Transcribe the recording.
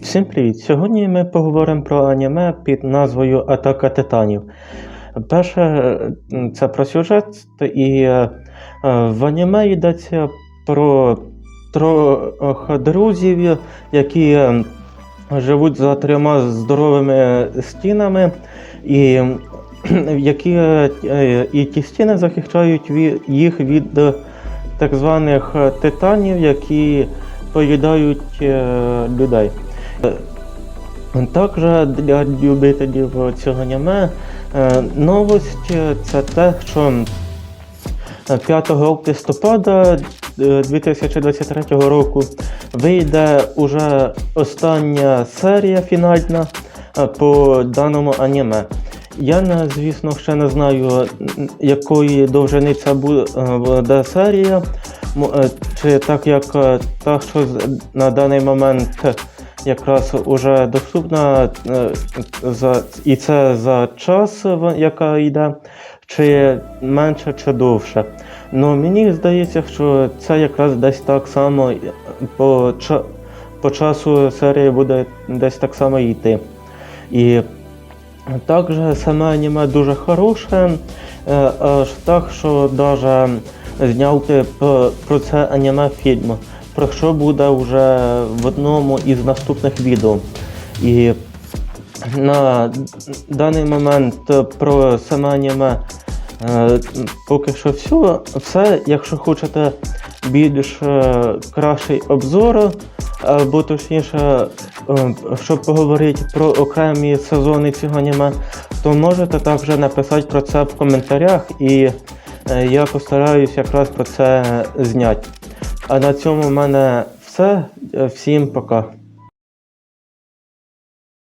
Всім привіт! Сьогодні ми поговоримо про аніме під назвою Атака Титанів. Перше, це про сюжет, і е, е, в аніме йдеться про трьох друзів, які е, живуть за трьома здоровими стінами, і які, і ті стіни захищають їх від так званих титанів, які поїдають людей. Також для любителів цього аніме е, новость е, це те, що е, 5 листопада е, 2023 року вийде уже остання серія фінальна е, по даному аніме. Я, звісно, ще не знаю, якої довжини це е, буде серія, е, чи так як е, та, що на даний момент якраз уже доступна е, за, і це за час, яка йде, чи менше, чи довше. Ну мені здається, що це якраз десь так само е, по, по часу серії буде десь так само йти. І також саме аніме дуже хороше, е, аж так, що навіть зняти про це аніме фільм, про що буде вже в одному із наступних відео. І на даний момент про саме аніме е, поки що все. Все, якщо хочете більш е, кращий обзор, або точніше, е, щоб поговорити про окремі сезони цього аніме, то можете також написати про це в коментарях, і я постараюсь якраз про це зняти. А на цьому в мене все. Всім пока.